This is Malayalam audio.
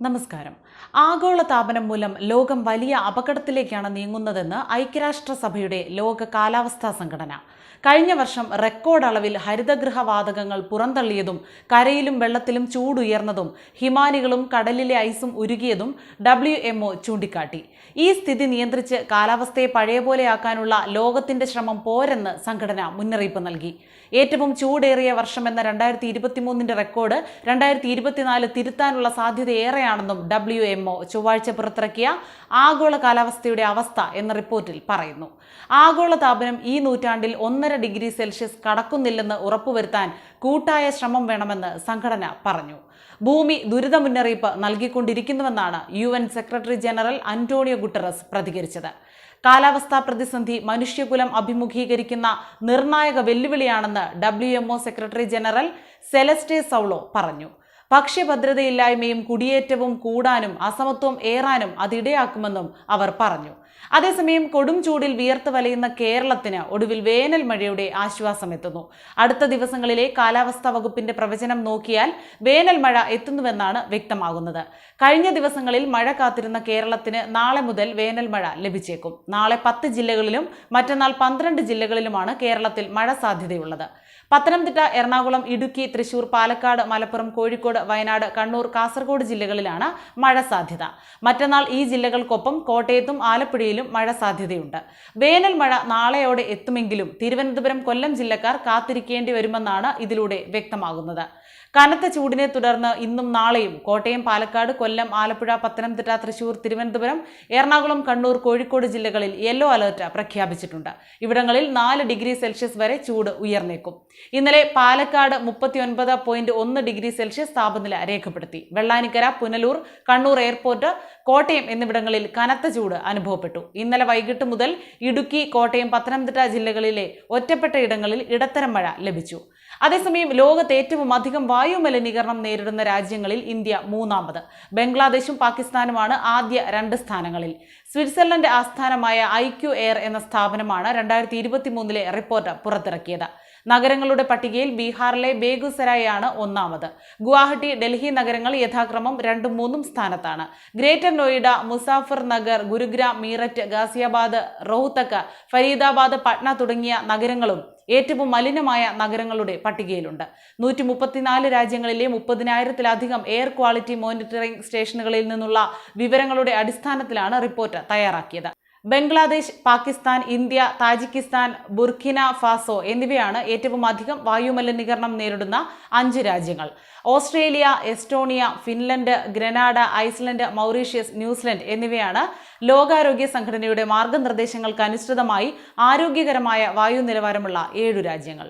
നമസ്കാരം. ആഗോള താപനം മൂലം ലോകം വലിയ അപകടത്തിലേക്കാണ് നീങ്ങുന്നതെന്ന് ഐക്യരാഷ്ട്രസഭയുടെ ലോക കാലാവസ്ഥാ സംഘടന. കഴിഞ്ഞ വർഷം റെക്കോർഡ് അളവിൽ ഹരിതഗൃഹ വാതകങ്ങൾ പുറന്തള്ളിയതും കരയിലും വെള്ളത്തിലും ചൂടുയർന്നതും ഹിമാനികളും കടലിലെ ഐസും ഉരുകിയതും ഡബ്ല്യു എംഒ ചൂണ്ടിക്കാട്ടി. ഈ സ്ഥിതി നിയന്ത്രിച്ച് കാലാവസ്ഥയെ പഴയപോലെയാക്കാനുള്ള ലോകത്തിന്റെ ശ്രമം പോരെന്ന് സംഘടന മുന്നറിയിപ്പ് നൽകി. ഏറ്റവും ചൂടേറിയ വർഷം എന്ന രണ്ടായിരത്തി ഇരുപത്തിമൂന്നിന്റെ റെക്കോർഡ് രണ്ടായിരത്തി ഇരുപത്തിനാല് തിരുത്താനുള്ള സാധ്യത ഏറെയാണെന്നും ഡബ്ല്യു എംഒ ചൊവ്വാഴ്ച പുറത്തിറക്കിയ ആഗോള കാലാവസ്ഥയുടെ അവസ്ഥ എന്ന റിപ്പോർട്ടിൽ പറയുന്നു. ആഗോള താപനം ഈ നൂറ്റാണ്ടിൽ ഒന്നര ഡിഗ്രി സെൽഷ്യസ് കടക്കുന്നില്ലെന്ന് ഉറപ്പുവരുത്താൻ കൂട്ടായ ശ്രമം വേണമെന്ന് സംഘടന പറഞ്ഞു. ഭൂമി ദുരിത മുന്നറിയിപ്പ് നൽകിക്കൊണ്ടിരിക്കുന്നുവെന്നാണ് U N secretary general Antonio Guterres പ്രതികരിച്ചത്. കാലാവസ്ഥാ പ്രതിസന്ധി മനുഷ്യകുലം അഭിമുഖീകരിക്കുന്ന നിർണായക വെല്ലുവിളിയാണെന്ന് W MO secretary general Celeste Saulo പറഞ്ഞു. ഭക്ഷ്യഭദ്രതയില്ലായ്മയും കുടിയേറ്റവും കൂടാനും അസമത്വം ഏറാനും അതിടയാക്കുമെന്നും അവർ പറഞ്ഞു അതേസമയം കൊടും ചൂടിൽ വിയർത്ത് വലയുന്ന കേരളത്തിന് ഒടുവിൽ വേനൽ മഴയുടെ ആശ്വാസം എത്തുന്നു. അടുത്ത ദിവസങ്ങളിലെ കാലാവസ്ഥാ വകുപ്പിന്റെ പ്രവചനം നോക്കിയാൽ വേനൽ മഴ എത്തുന്നുവെന്നാണ് വ്യക്തമാകുന്നത്. കഴിഞ്ഞ ദിവസങ്ങളിൽ മഴ കാത്തിരുന്ന കേരളത്തിന് നാളെ മുതൽ വേനൽ മഴ ലഭിച്ചേക്കും. നാളെ പത്ത് ജില്ലകളിലും മറ്റന്നാൾ പന്ത്രണ്ട് ജില്ലകളിലുമാണ് കേരളത്തിൽ മഴ സാധ്യതയുള്ളത്. പത്തനംതിട്ട എറണാകുളം ഇടുക്കി തൃശൂർ പാലക്കാട് മലപ്പുറം കോഴിക്കോട് വയനാട് കണ്ണൂർ കാസർഗോഡ് ജില്ലകളിലാണ് മഴ സാധ്യത. മറ്റന്നാൾ ഈ ജില്ലകൾക്കൊപ്പം കോട്ടയത്തും ആലപ്പുഴയിലും മഴ സാധ്യതയുണ്ട്. വേനൽ മഴ നാളെയോടെ എത്തുമെങ്കിലും തിരുവനന്തപുരം കൊല്ലം ജില്ലക്കാർ കാത്തിരിക്കേണ്ടി വരുമെന്നാണ് ഇതിലൂടെ വ്യക്തമാകുന്നത്. കനത്ത ചൂടിനെ തുടർന്ന് ഇന്നും നാളെയും കോട്ടയം പാലക്കാട് കൊല്ലം ആലപ്പുഴ പത്തനംതിട്ട തൃശൂർ തിരുവനന്തപുരം എറണാകുളം കണ്ണൂർ കോഴിക്കോട് ജില്ലകളിൽ യെല്ലോ അലർട്ട് പ്രഖ്യാപിച്ചിട്ടുണ്ട്. ഇവിടങ്ങളിൽ നാല് ഡിഗ്രി സെൽഷ്യസ് വരെ ചൂട് ഉയർന്നേക്കും. ഇന്നലെ പാലക്കാട് മുപ്പത്തിയൊൻപത് പോയിന്റ് ഒന്ന് ഡിഗ്രി സെൽഷ്യസ് താപനില രേഖപ്പെടുത്തി. വെള്ളാനിക്കര പുനലൂർ കണ്ണൂർ എയർപോർട്ട് കോട്ടയം എന്നിവിടങ്ങളിൽ കനത്ത ചൂട് അനുഭവപ്പെട്ടു. ഇന്നലെ വൈകിട്ട് മുതൽ ഇടുക്കി കോട്ടയം പത്തനംതിട്ട ജില്ലകളിലെ ഒറ്റപ്പെട്ട ഇടങ്ങളിൽ ഇടത്തരം മഴ ലഭിച്ചു. അതേസമയം ലോകത്ത് ഏറ്റവും അധികം വായുമലിനീകരണം നേരിടുന്ന രാജ്യങ്ങളിൽ ഇന്ത്യ മൂന്നാമത്. ബംഗ്ലാദേശും പാകിസ്ഥാനുമാണ് ആദ്യ രണ്ട് സ്ഥാനങ്ങളിൽ. സ്വിറ്റ്സർലൻഡ് ആസ്ഥാനമായ ഐക്യു എയർ എന്ന സ്ഥാപനമാണ് രണ്ടായിരത്തി ഇരുപത്തി മൂന്നിലെ റിപ്പോർട്ട് പുറത്തിറക്കിയത്. നഗരങ്ങളുടെ പട്ടികയിൽ ബീഹാറിലെ ബേഗുസരായാണ് ഒന്നാമത്. ഗുവാഹട്ടി ഡൽഹി നഗരങ്ങൾ യഥാക്രമം രണ്ടും മൂന്നും സ്ഥാനത്താണ്. ഗ്രേറ്റർ നോയിഡ മുസാഫർ നഗർ ഗുരുഗ്രാം മീററ്റ് ഗാസിയാബാദ് റോഹ്തക്ക് ഫരീദാബാദ് പട്ന തുടങ്ങിയ നഗരങ്ങളും ഏറ്റവും മലിനമായ നഗരങ്ങളുടെ പട്ടികയിലുണ്ട്. നൂറ്റി മുപ്പത്തിനാല് രാജ്യങ്ങളിലെ മുപ്പതിനായിരത്തിലധികം എയർ ക്വാളിറ്റി മോണിറ്ററിംഗ് സ്റ്റേഷനുകളിൽ നിന്നുള്ള വിവരങ്ങളുടെ അടിസ്ഥാനത്തിലാണ് റിപ്പോർട്ട് തയ്യാറാക്കിയത്. Bangladesh Pakistan India Tajikistan Burkina Faso എന്നിവയാണ് ഏറ്റവും അധികം വായുമലിനീകരണം നേരിടുന്ന അഞ്ച് രാജ്യങ്ങൾ. Australia Estonia Finland Grenada Iceland Mauritius New Zealand എന്നിവയാണ് ലോകാരോഗ്യ സംഘടനയുടെ മാർഗനിർദ്ദേശങ്ങൾക്ക് അനുസൃതമായി ആരോഗ്യകരമായ വായു നിലവാരമുള്ള ഏഴു രാജ്യങ്ങൾ.